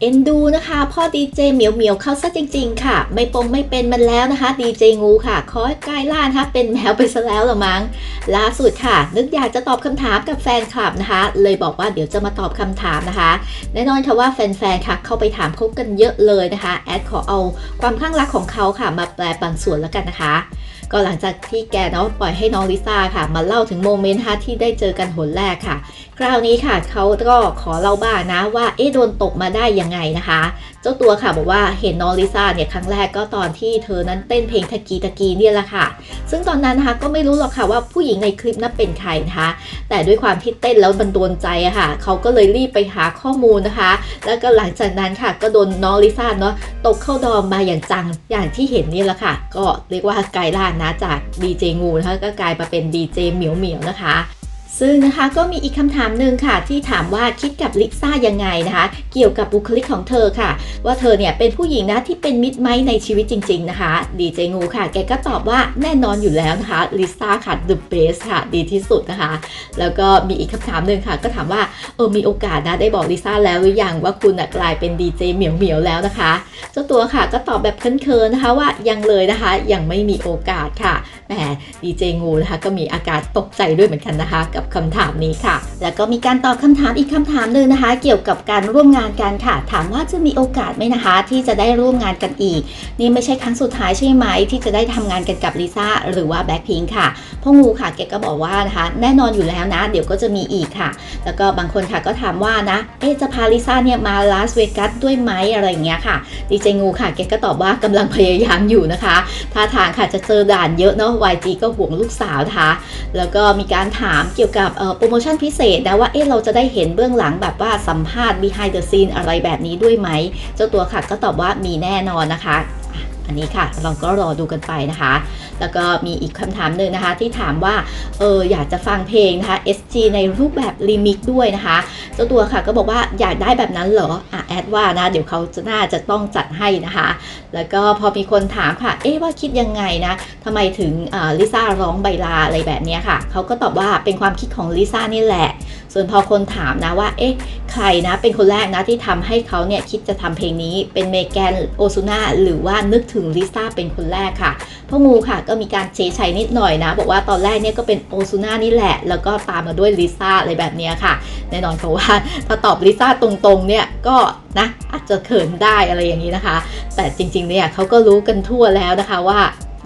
เอ็นดูนะคะพ่อดีเจเหมียวเหมียวเข้าซะจริง ๆ ค่ะ ไม่ปงไม่เป็นมันแล้วนะคะดีเจงูค่ะขอให้กลายล่านะคะเป็นแมวไปซะแล้วละมั้งล่าสุดค่ะ นึกอยากจะตอบคำถามกับแฟนคลับนะคะ เลยบอกว่าเดี๋ยวจะมาตอบคำถามนะคะ แน่นอนค่ะว่าแฟนๆค่ะเข้าไปถามเขากันเยอะเลยนะคะแอดขอเอาความข้างรักของเขาค่ะ มาแปลบางส่วนแล้วกันนะคะก็หลังจากที่แกเนาะปล่อยให้น้องลิซ่าค่ะ มาเล่าถึงโมเมนต์นะที่ได้เจอกันหนแรกค่ะ คราวนี้ค่ะเขาก็ขอเล่าบ้างนะว่าเอ๊ะโดนตกมาได้ยังไงนะคะ เจ้าตัวค่ะบอกว่าเห็นน้องลิซ่าเนี่ยครั้งแรกก็ตอนที่เธอนั้นเต้นเพลงตะกีตะกีเนี่ยแหละค่ะ ซึ่งตอนนั้นนะคะก็ไม่รู้หรอกค่ะว่าผู้หญิงในคลิปนั้นเป็นใครนะคะ แต่ด้วยความที่เต้นแล้วมันโดนใจอะค่ะ เขาก็เลยรีบไปหาข้อมูลนะคะ แล้วก็หลังจากนั้นค่ะก็โดนน้องลิซ่าเนาะตกเข้าดอมมาอย่างจังอย่างที่เห็นนี่แหละค่ะ ก็เรียกว่ากลายล่านนะจากดีเจงูนะคะก็กลายมาเป็นดีเจเหมียวเหมียวนะคะ ซึ่งนะคะก็มีอีกคำถามหนึ่งค่ะ ที่ถามว่าคิดกับลิซ่ายังไงนะคะ เกี่ยวกับบุคลิกของเธอค่ะ ว่าเธอเนี่ยเป็นผู้หญิงนะที่เป็นมิตรไหมในชีวิตจริง ๆ นะคะดีเจงูค่ะ แกก็ตอบว่าแน่นอนอยู่แล้วนะคะลิซ่าค่ะ the best ค่ะ ดีที่สุดนะคะ แล้วก็มีอีกคำถามหนึ่งค่ะ ก็ถามว่าเออมีโอกาสนะได้บอกลิซ่าแล้วหรือยังว่าคุณนะกลายเป็นดีเจเหมียวเหมียวๆแล้วนะคะเจ้าตัวค่ะก็ตอบแบบเคินๆนะคะว่ายังเลยนะคะ ยังไม่มีโอกาสค่ะแหมดีเจงูนะคะก็มีอาการตกใจด้วยเหมือนกันนะคะกับคำถามนี้ค่ะ แล้วก็มีการตอบคำถามอีกคำถามหนึ่งนะคะ เกี่ยวกับการร่วมงานกันค่ะ ถามว่าจะมีโอกาสไหมนะคะ ที่จะได้ร่วมงานกันอีก นี่ไม่ใช่ครั้งสุดท้ายใช่ไหมที่จะได้ทำงานกันกับลิซ่าหรือว่าแบ็คพิงค่ะพ่องูค่ะแกก็บอกว่านะคะ แน่นอนอยู่แล้วนะ เดี๋ยวก็จะมีอีกค่ะ แล้วก็บางคนค่ะก็ถามว่านะเอ๊จะพาลิซ่าเนี่ยมาลาสเวกัสด้วยไหมอะไรอย่างเงี้ยค่ะดีเจงูค่ะแกก็ตอบว่ากำลังพยายามอยู่นะคะท่าทางค่ะจะเจอด่านเยอะเนาะ YG ก็ห่วงลูกสาวนะคะแล้วก็มีการถามเกี่ยวกี่ยวกับโปรโมชั่นพิเศษนะว่าเอ๊ะเราจะได้เห็นเบื้องหลังแบบว่าสัมภาษณ์ behind the scene อะไรแบบนี้ด้วยไหม เจ้าตัวค่ะก็ตอบว่ามีแน่นอนนะคะ อันนี้ค่ะ เราก็รอดูกันไปนะคะ แล้วก็มีอีกคำถามหนึ่งนะคะ ที่ถามว่าเอออยากจะฟังเพลงนะคะ SG ในรูปแบบรีมิกด้วยนะคะ เจ้าตัวค่ะก็บอกว่าอยากได้แบบนั้นเหรออะแอดว่านะเดี๋ยวเขาจะน่าจะต้องจัดให้นะคะ แล้วก็พอมีคนถามค่ะ เอ๊ะว่าคิดยังไงนะทำไมถึงลิซ่าร้องใบลาอะไรแบบนี้ค่ะ เขาก็ตอบว่าเป็นความคิดของลิซ่านี่แหละ ส่วนพอคนถามนะว่าเอ๊ะ ใครนะ เป็นคนแรกนะที่ทำให้เขาเนี่ยคิดจะทำเพลงนี้เป็นเมแกนโอซูนาหรือว่านึกถึงลิซ่าเป็นคนแรกค่ะพ่องูค่ะก็มีการเชยชัยนิดหน่อยนะ บอกว่าตอนแรกเนี่ยก็เป็นโอซูนานี่แหละ แล้วก็ตามมาด้วยลิซ่าอะไรแบบนี้ค่ะ แน่นอนเพราะว่าถ้าตอบลิซ่าตรงๆเนี่ยก็นะอาจจะเขินได้อะไรอย่างนี้นะคะ แต่จริงๆเนี่ยเขาก็รู้กันทั่วแล้วนะคะว่า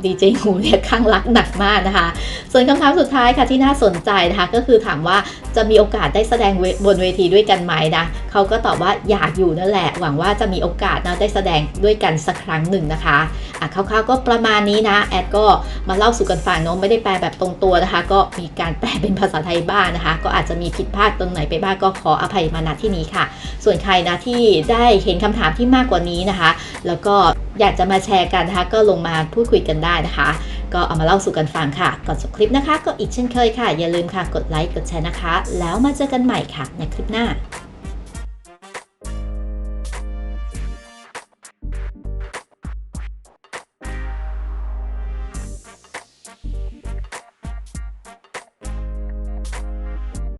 ดีเจงูเนี่ยข้างรักหนักมากนะคะ ส่วนคำถามสุดท้ายค่ะที่น่าสนใจนะคะ ก็คือถามว่าจะมีโอกาสได้แสดงบนเวทีด้วยกันไหมนะเขาก็ตอบว่าอยากอยู่นั่นแหละ หวังว่าจะมีโอกาสนะได้แสดงด้วยกันสักครั้งหนึ่งนะคะอะคร่าวๆก็ประมาณนี้นะ แอดก็มาเล่าสู่กันฟังเนาะไม่ได้แปลแบบตรงตัวนะคะ ก็มีการแปลเป็นภาษาไทยบ้างนะคะ ก็อาจจะมีผิดพลาดตรงไหนไปบ้างก็ขออภัยมาณที่นี้ค่ะ ส่วนใครนะที่ได้เห็นคำถามที่มากกว่านี้นะคะ แล้วก็อยากจะมาแชร์กันนะคะ ก็ลงมาพูดคุยกันได้นะคะ ก็เอามาเล่าสู่กันฟังค่ะ ก่อนจบคลิปนะคะ ก็อีกเช่นเคยค่ะ อย่าลืมค่ะ กดไลค์ กดแชร์นะคะ แล้วมาเจอกันใหม่ค่ะ ในคลิปหน้า